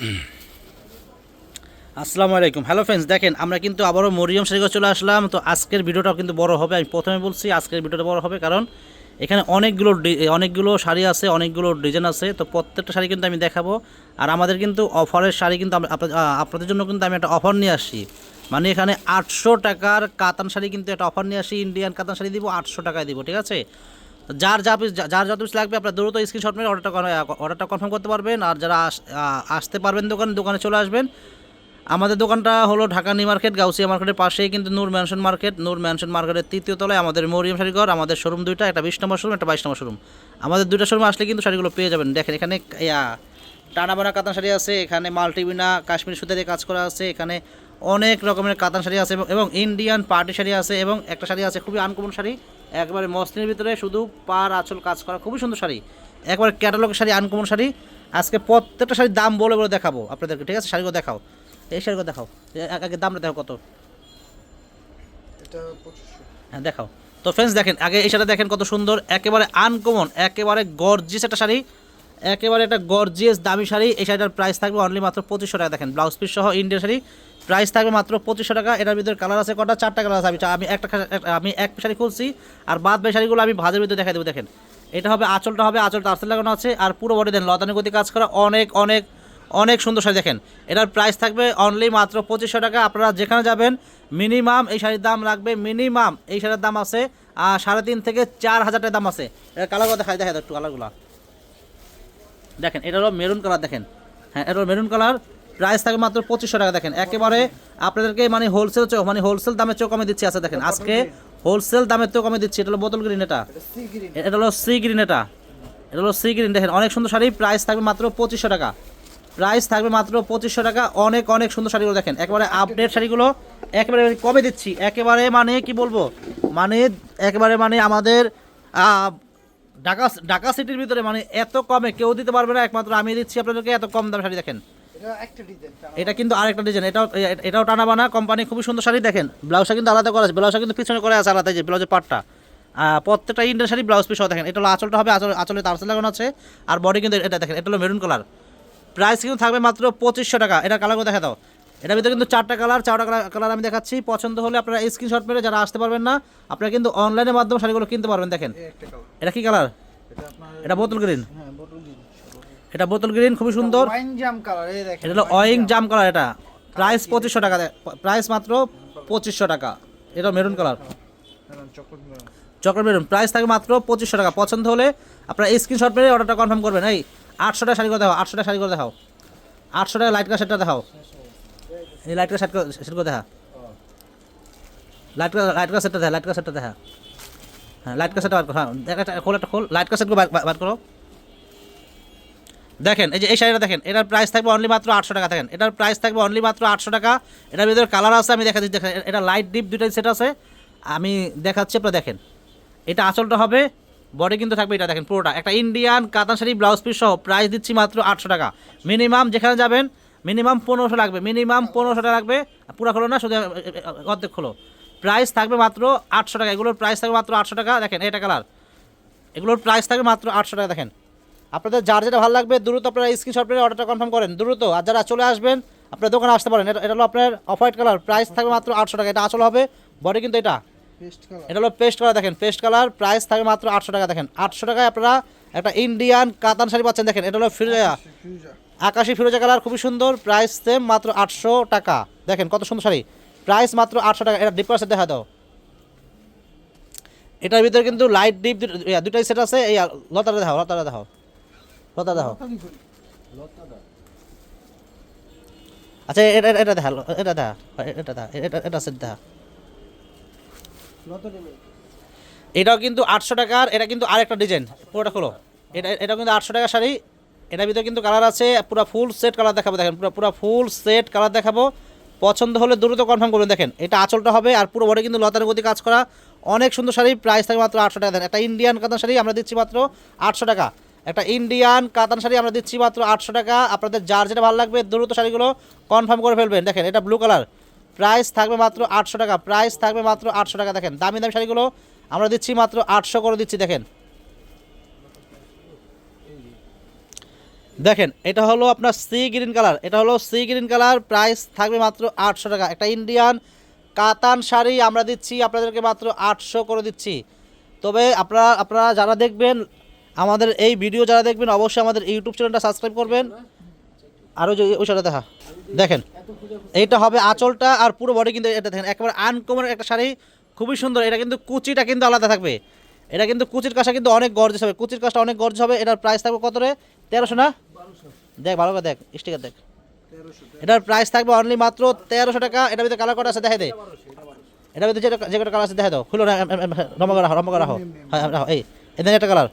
আসসালামু আলাইকুম। Hello friends দেখেন, আমরা কিন্তু আবারও মরিয়ম শাড়িঘর চলে আসলাম। তো আজকের ভিডিওটাও কিন্তু বড় হবে, আমি প্রথমে বলছি আজকের ভিডিওটা বড় হবে কারণ এখানে অনেকগুলো অনেকগুলো শাড়ি আছে, অনেকগুলো ডিজাইন আছে। তো প্রত্যেকটা শাড়ি কিন্তু আমি দেখাবো। আর আমাদের কিন্তু অফারের শাড়ি কিন্তু আপনাদের জন্য কিন্তু আমি একটা অফার নিয়ে আসি মানে এখানে আটশো টাকার কাতান শাড়ি কিন্তু একটা অফার নিয়ে আসি ইন্ডিয়ান কাতান শাড়ি দিব, আটশো টাকায় দিব, ঠিক আছে? যার যা যার যত পিস লাগবে আপনার দ্রুত স্ক্রিনশট মেরে অর্ডারটা অর্ডারটা কনফার্ম করতে পারবেন। আর যারা আস- আসতে পারবেন দোকানে দোকানে চলে আসবেন। আমাদের দোকানটা হলো ঢাকা নিউ মার্কেট গাউসিয়া মার্কেটের পাশেই কিন্তু Noor mansion market. Noor mansion মার্কেটের তৃতীয় তলায় আমাদের মরিয়ম শাড়িঘর আমাদের শোরুম দুইটা একটা বিশ নম্বর শোরুম একটা বাইশ নম্বর শোরুম আমাদের দুইটা শোরুম আসলে কিন্তু শাড়িগুলো পেয়ে যাবেন। দেখেন এখানে ইয়া, টানাবানা কাতান শাড়ি আছে এখানে মাল্টিবিনা কাশ্মীর সুতা দিয়ে কাজ করা আছে এখানে অনেক রকমের কাতান শাড়ি আছে এবং- ইন্ডিয়ান পার্টি শাড়ি আছে এবং একটা শাড়ি আছে খুবই আনকমন শাড়ি। একবারে মসলিনের ভিতরে শুধু পার আঁচল কাজ করা খুবই সুন্দর শাড়ি। একবারে ক্যাটালগ শাড়ি আনকমন শাড়ি। আজকে প্রত্যেকটা শাড়ির দাম বলে বলে দেখাবো আপনাদেরকে ঠিক আছে? শাড়িগুলো দেখাও। এই শাড়িগুলো দেখাও। আগে দামটা দেখো কত? হ্যাঁ দেখাও। তো ফ্রেন্ডস দেখেন আগে এই শাড়িটা দেখেন কত সুন্দর। একেবারে আনকমন একেবারে গর্জিয়াস একটা শাড়ি। একেবারে একটা গর্জিয়াস দামি শাড়ি। এই শাড়িটার প্রাইস থাকবে অনলি মাত্র পঁচিশশো টাকা। দেখেন ব্লাউজ পিস সহ ইন্ডিয়ান শাড়ি। প্রাইস থাকবে মাত্র পঁচিশশো টাকা। এটার ভিতরে কালার আছে কটা? চারটা কালার আছে। আমি একটা আমি এক শাড়ি খুলছি আর বাদ শাড়িগুলো আমি ভাজের ভিতরে দেখা দেবো, দেখেন। এটা হবে, আঁচলটা হবে, আঁচলটা আর্সেল লাগানো আছে আর পুরো বডি দেন, লতানি গতি কাজ করা অনেক অনেক অনেক সুন্দর শাড়ি, দেখেন। এটার প্রাইস থাকবে অনলি মাত্র পঁচিশশো টাকা। আপনারা যেখানে যাবেন মিনিমাম এই শাড়ির দাম লাগবে মিনিমাম এই শাড়ির দাম আছে সাড়ে তিন থেকে চার হাজার টাকা দাম আছে। এটা কালারগুলো দেখায় দেখা একটু কালারগুলো দেখেন, এটা হলো মেরুন কালার দেখেন। হ্যাঁ এটা হলো মেরুন কালার প্রাইস থাকবে মাত্র পঁচিশশো টাকা, দেখেন। একেবারে আপনাদেরকে মানে হোলসেল মানে হোলসেল দামে চোখ কমে দিচ্ছি আছে দেখেন। আজকে হোলসেল দামে তো কমে দিচ্ছি, এটা হলো বোতল গ্রিন এটা। এটা হলো সি গ্রিন এটা। এটা হলো সি গ্রিন দেখেন, অনেক সুন্দর শাড়ি প্রাইস থাকবে মাত্র পঁচিশশো টাকা। প্রাইস থাকবে মাত্র পঁচিশশো টাকা, অনেক অনেক সুন্দর শাড়িগুলো, দেখেন। একেবারে আপডেট শাড়িগুলো একেবারে কমে দিচ্ছি। একেবারে মানে কি বলব? মানে একেবারে মানে আমাদের ঢাকা ঢাকা সিটির ভিতরে মানে এত কমে কেউ দিতে পারবে না, একমাত্র আমি দিচ্ছি আপনাদেরকে এত কম দাম শাড়ি, দেখেন। এটা কিন্তু আরেকটা ডিজাইন এটাও এটাও টানা বানা কোম্পানি খুবই সুন্দর শাড়ি দেখেন। ব্লাউজটা কিন্তু আলাদা করা আছে ব্লাউজটা কিন্তু পিছনে করে আছে আলাদা যে ব্লাউজের পাটটা। প্রত্যেকটা ইন্ডিয়ান শাড়ি ব্লাউজ পিসও দেখেন এটা হলো আঁচলটা হবে আঁচল আঁচলে তারসেল লাগানো আছে আর বডি কিন্তু এটা দেখেন এটা হলো মেরুন কালার প্রাইস কিন্তু থাকবে মাত্র পঁচিশশো টাকা এটা কালারগুলো দেখা দাও। এটার ভিতরে কিন্তু চারটা কালার চারটা কালার কালার আমি দেখাচ্ছি। পছন্দ হলে আপনারা স্ক্রিনশট মেরে যারা আসতে পারবেন না আপনারা কিন্তু অনলাইনের মাধ্যমে শাড়িগুলো কিনতে পারবেন দেখেন। এটা কি কালার এটা বোতল গ্রিন এটা বোতল গ্রিন খুবই সুন্দর। জাম কালার এই দেখেন এটা হলো অয়িং জাম কালার এটা প্রাইস পঁচিশশো টাকা প্রাইস মাত্র পঁচিশশো টাকা। এটা maroon colour chocolate maroon price থাকবে মাত্র পঁচিশশো টাকা। পছন্দ হলে আপনারা স্ক্রিনশট মেরে অর্ডারটা কনফার্ম করবেন। এই আটশো টাকা শাড়ি করে দেখাও আটশো টাকা শাড়ি করে দেখাও। আটশো টাকা লাইট কার সেটটা দেখাও। এই লাইট কার সেট সেট করে দেখা। লাইট কার লাইট কার সেটটা দেখা লাইট কার সেটটা দেখা। হ্যাঁ লাইট কার সেটটা বার করো হ্যাঁ দেখা খোল একটা খোল। লাইট কার সেট বার করো। দেখেন, এই যে এই শাড়িটা দেখেন, এটার প্রাইস থাকবে অনলি মাত্র আটশো টাকা, দেখেন, এটার প্রাইস থাকবে অনলি মাত্র আটশো টাকা, এটার ভিতরে কালার আছে, আমি দেখা দিচ্ছি দেখেন, এটা লাইট ডিপ দুইটাই সেট আছে, আমি দেখাচ্ছি, আপনারা দেখেন, এটা আঁচলটা হবে বডি কিন্তু থাকবে এটা, দেখেন, পুরোটা, একটা Indian katan sari blouse piece সহ প্রাইস দিচ্ছি মাত্র আটশো টাকা মিনিমাম যেখানে যাবেন মিনিমাম পনেরোশো লাগবে মিনিমাম পনেরোশো টাকা লাগবে, পুরো খোলো না, শুধু অর্ধেক খোলো প্রাইস থাকবে মাত্র আটশো টাকা, এগুলোর প্রাইস থাকবে মাত্র আটশো টাকা, দেখেন, এটা কালার এগুলোর প্রাইস থাকবে মাত্র আটশো টাকা, দেখেন আপনাদের যার যেটা ভালো লাগবে দ্রুত আপনারা স্ক্রিনশট করে অর্ডারটা কনফার্ম করেন। দ্রুত আর যারা চলে আসবেন আপনার দোকানে আসতে পারেন। এটা এটা হলো আপনার অফ হোয়াইট কালার প্রাইস থাকবে মাত্র আটশো টাকা। এটা আসল হবে বডি কিন্তু এটা। এটা হলো পেস্ট কালার দেখেন পেস্ট কালার প্রাইস থাকবে মাত্র আটশো টাকা। দেখেন আটশো টাকায় আপনারা একটা ইন্ডিয়ান কাতান শাড়ি পাচ্ছেন। দেখেন এটা হলো ফিরোজা আকাশি ফিরোজা কালার খুবই সুন্দর। প্রাইস সেম মাত্র আটশো টাকা। দেখেন কত সুন্দর শাড়ি। প্রাইস মাত্র আটশো টাকা। এটা ডিপ পার্সে দেখা দাও। এটার ভিতরে কিন্তু লাইট ডিপ দুটাই সেট আছে। এই লতাটা দেখাও লতাটা দেখাও। লতা দেখাও আচ্ছা এটা এটা- দেখা এটা দেখা এটা দেখা এটা এটা সেট দেখা এটাও কিন্তু আটশো টাকার এটা কিন্তু আরেকটা ডিজাইন পুরোটা খোলো। এটা এটা কিন্তু আটশো টাকার শাড়ি এটার ভিতরে কিন্তু কালার আছে পুরো ফুল সেট কালার দেখাবো দেখেন পুরো পুরো ফুল সেট কালার দেখাবো। পছন্দ হলে দ্রুত কনফার্ম করবেন দেখেন এটা আঁচলটা হবে আর পুরো বডি কিন্তু লতার গতি কাজ করা। অনেক সুন্দর শাড়ি প্রাইস থাকে মাত্র আটশো টাকা দেন একটা ইন্ডিয়ান কাতান শাড়ি আমরা দিচ্ছি মাত্র আটশো টাকা। একটা ইন্ডিয়ান কাতান শাড়ি আমরা দিচ্ছি মাত্র আটশো টাকা। আপনাদের যার যেটা ভালো লাগবে, দ্রুত শাড়িগুলো কনফার্ম করে ফেলবেন। দেখেন, এটা ব্লু কালার প্রাইস থাকবে মাত্র আটশো টাকা। প্রাইস থাকবে মাত্র আটশো টাকা। দেখেন, দামি দামি শাড়িগুলো আমরা দিচ্ছি মাত্র আটশো করে দিচ্ছি, দেখেন। দেখেন, এটা হলো আপনার সি গ্রিন কালার এটা হলো সি গ্রিন কালার প্রাইস থাকবে মাত্র আটশো টাকা। একটা ইন্ডিয়ান কাতান শাড়ি আমরা দিচ্ছি, আপনাদেরকে মাত্র আটশো করে দিচ্ছি। তবে আপনারা আপনারা যারা দেখবেন আমাদের এই ভিডিও যারা দেখবেন, অবশ্যই আমাদের ইউটিউব চ্যানেলটা সাবস্ক্রাইব করবেন। আরও যে ওই শাড়ি দেখা, দেখেন, এইটা হবে আঁচলটা আর পুরো বডি কিন্তু এটা দেখেন, একেবারে আনকমন একটা শাড়ি, খুবই সুন্দর। এটা কিন্তু কুচিটা কিন্তু আলাদা থাকবে। এটা কিন্তু কুচির কাজটা কিন্তু অনেক গর্জেস হবে। কুচির কাজটা অনেক গর্জ হবে। এটার প্রাইস থাকবে কত রে? তেরোশো না? দেখ, ভালো করে দেখ স্টিকার দেখ। এটার প্রাইস থাকবে অনলি মাত্র তেরোশো টাকা। এটার ভিতরে কালার কটা আছে দেখে দে। এটার ভিতরে যেটা যে কটা কালার আছে দেখে দাও। খুলো না রমকা রাখো রমকা রাখো। হ্যাঁ এই এদের একটা কালার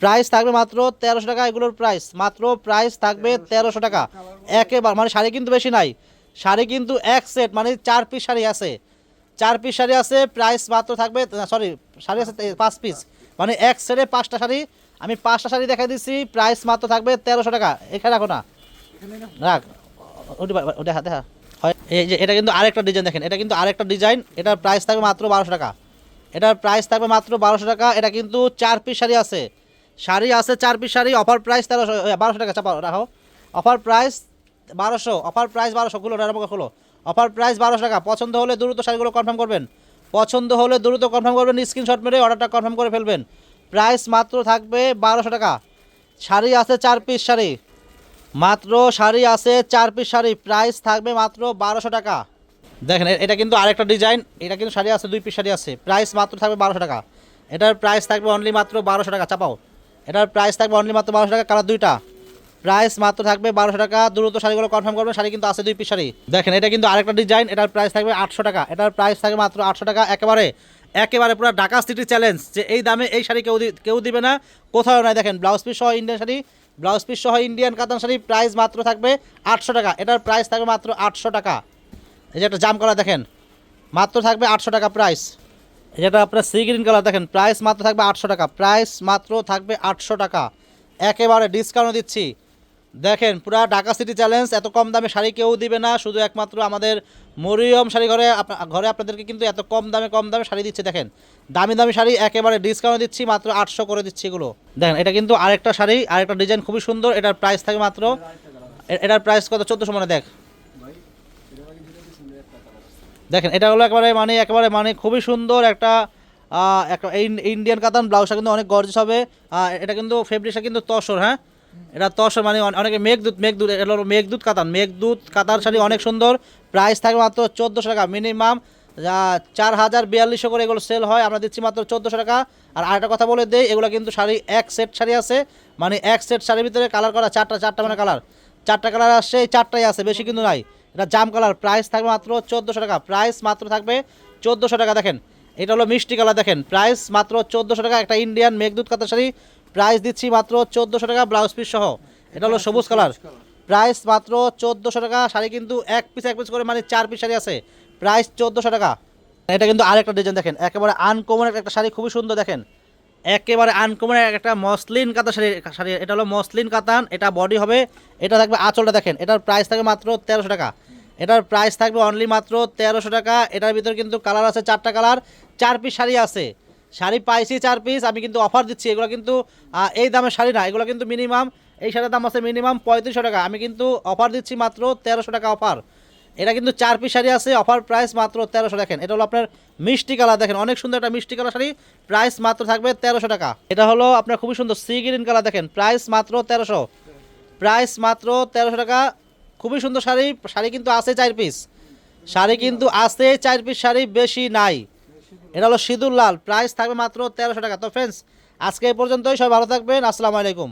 প্রাইস থাকবে মাত্র তেরোশো টাকা, এগুলোর প্রাইস। মাত্র প্রাইস থাকবে তেরোশো টাকা। একেবার মানে শাড়ি কিন্তু বেশি নাই। শাড়ি কিন্তু এক সেট মানে চার পিস শাড়ি আছে। চার পিস শাড়ি আছে, প্রাইস মাত্র থাকবে সরি শাড়ি আছে পাঁচ পিস মানে এক সেটে পাঁচটা শাড়ি। আমি পাঁচটা শাড়ি দেখাই দিচ্ছি, প্রাইস মাত্র থাকবে তেরোশো টাকা। এখানে রাখো না। রাখ। ওটি হা হয়, এই যে, এটা কিন্তু আরেকটা ডিজাইন দেখেন। এটা কিন্তু আরেকটা ডিজাইন এটার প্রাইস থাকবে মাত্র বারোশো টাকা। এটার প্রাইস থাকবে মাত্র বারোশো টাকা। এটা কিন্তু চার পিস শাড়ি আছে। শাড়ি আছে, চার পিস শাড়ি অফার প্রাইস তেরোশো বারোশো টাকা, চাপা, রাখো। অফার প্রাইস বারোশো অফার প্রাইস বারোশো, খুলো রামকা খুলো। অফার প্রাইস বারোশো টাকা, পছন্দ হলে দ্রুত শাড়িগুলো কনফার্ম করবেন। পছন্দ হলে দ্রুত কনফার্ম করবেন স্ক্রিনশট মেরে অর্ডারটা কনফার্ম করে ফেলবেন। প্রাইস মাত্র থাকবে বারোশো টাকা। শাড়ি আছে, চার পিস শাড়ি। মাত্র শাড়ি আছে, চার পিস শাড়ি। প্রাইস থাকবে মাত্র বারোশো টাকা। দেখেন এটা কিন্তু আরেকটা ডিজাইন এটা কিন্তু শাড়ি আছে, দুই পিস শাড়ি আছে। প্রাইস মাত্র থাকবে বারোশো টাকা। এটার প্রাইস থাকবে অনলি মাত্র বারোশো টাকা, চাপাও। এটার প্রাইস থাকবে অনলি মাত্র বারোশো টাকা কালার দুইটা। প্রাইস মাত্র থাকবে বারোশো টাকা, দ্রুত শাড়িগুলো কনফার্ম করবেন শাড়ি কিন্তু আছে দুই পিস শাড়ি। দেখেন, এটা কিন্তু আরেকটা ডিজাইন এটার প্রাইস থাকবে আটশো টাকা। এটার প্রাইস থাকবে মাত্র আটশো টাকা, একেবারে একেবারে পুরো ঢাকা সিটি চ্যালেঞ্জ যে এই দামে এই শাড়ি কেউ কেউ দিবে না, কোথাও নয়। দেখেন ব্লাউজ পিস সহ ইন্ডিয়ান শাড়ি ব্লাউজ পিস সহ ইন্ডিয়ান কাতান শাড়ি প্রাইস মাত্র থাকবে আটশো টাকা। এটার প্রাইস থাকবে মাত্র আটশো টাকা। এই যে একটা জাম করা দেখেন, মাত্র থাকবে আটশো টাকা প্রাইস যেটা আপনার সি গ্রিন কালার দেখেন প্রাইস মাত্র থাকবে আটশো টাকা প্রাইস মাত্র থাকবে আটশো টাকা। একেবারে ডিসকাউন্ট দিচ্ছি। দেখেন, পুরা ঢাকা সিটি চ্যালেঞ্জ এত কম দামে শাড়ি কেউ দিবে না, শুধু একমাত্র আমাদের মরিয়ম শাড়ি ঘরে ঘরে আপনাদেরকে কিন্তু এত কম দামে কম দামে শাড়ি দিচ্ছে, দেখেন। দামি দামি শাড়ি একেবারে ডিসকাউন্ট দিচ্ছি, মাত্র আটশো করে দিচ্ছি এগুলো। দেখেন, এটা কিন্তু আরেকটা শাড়ি, আরেকটা ডিজাইন খুবই সুন্দর, এটার প্রাইস থাকে মাত্র এটার প্রাইস কত? চোদ্দোশো মানে দেখ। দেখেন, এটা হলো একেবারে মানে একেবারে মানে খুবই সুন্দর একটা ইন্ডিয়ান কাতান ব্লাউজটা কিন্তু অনেক গর্জেস হবে। এটা কিন্তু ফেব্রিকটা কিন্তু তসর হ্যাঁ? এটা তসর মানে অনে- অনেকে মেঘদূত মেঘদূত এটা হলো মেঘদূত কাতান। মেঘদূত কাতার শাড়ি অনেক সুন্দর। প্রাইস থাকে মাত্র চোদ্দোশো টাকা মিনিমাম চার হাজার বিয়াল্লিশশো করে এগুলো সেল হয়, আমরা দিচ্ছি মাত্র চোদ্দোশো টাকা। আর আরেকটা কথা বলে দেই, এগুলো কিন্তু শাড়ি এক সেট শাড়ি আছে। মানে এক সেট শাড়ির ভিতরে কালার করা চারটা চারটা মানে কালার চারটা কালার আসছে, এই চারটাই আছে, বেশি কিন্তু নাই। এটা জাম কালার প্রাইস থাকবে মাত্র চোদ্দোশো টাকা প্রাইস মাত্র থাকবে চোদ্দোশো টাকা। দেখেন, এটা হলো মিষ্টি কালার, দেখেন প্রাইস মাত্র চোদ্দোশো টাকা, একটা ইন্ডিয়ান মেঘদূত কাতার শাড়ি প্রাইস দিচ্ছি মাত্র চোদ্দোশো টাকা ব্লাউজ পিস সহ। এটা হলো সবুজ কালার প্রাইস মাত্র চোদ্দোশো টাকা, শাড়ি কিন্তু এক পিস এক পিস করে মানে চার পিস শাড়ি আছে প্রাইস চোদ্দোশো টাকা। এটা কিন্তু আরেকটা ডিজাইন দেখেন, একেবারে আনকমন একটা শাড়ি, খুবই সুন্দর, দেখেন। একেবারে আনকমন একটা মসলিন কাতান শাড়ি শাড়ি। এটা হলো মসলিন কাতান এটা বডি হবে, এটা থাকবে আঁচলটা দেখেন, এটার প্রাইস থাকবে মাত্র তেরোশো টাকা। এটার প্রাইস থাকবে অনলি মাত্র তেরোশো টাকা। এটার ভিতরে কিন্তু কালার আছে চারটা কালার চার পিস শাড়ি আছে। শাড়ি পাইছি চার পিস আমি কিন্তু অফার দিচ্ছি, এগুলো কিন্তু এই দামের শাড়ি না, এগুলো কিন্তু মিনিমাম এই শাড়ির দাম আছে মিনিমাম পঁয়ত্রিশশো টাকা। আমি কিন্তু অফার দিচ্ছি মাত্র তেরোশো টাকা অফার এটা কিন্তু চার পিস শাড়ি আছে অফার প্রাইস মাত্র তেরোশো দেখেন। এটা হলো আপনার মিষ্টি কালার দেখেন, অনেক সুন্দর একটা মিষ্টি কালার শাড়ি প্রাইস মাত্র থাকবে তেরোশো টাকা। এটা হলো আপনার খুবই সুন্দর সি গ্রিন কালার দেখেন প্রাইস মাত্র তেরোশো। প্রাইস মাত্র তেরোশো টাকা, খুবই সুন্দর শাড়ি শাড়ি কিন্তু আছে চার পিস শাড়ি কিন্তু আছে চার পিস শাড়ি, বেশি নাই। এটা হলো সিঁদুর লাল প্রাইস থাকবে মাত্র তেরোশো টাকা। তো ফ্রেন্ডস আজকে এই পর্যন্তই, সবাই ভালো থাকবেন, আসসালামু আলাইকুম।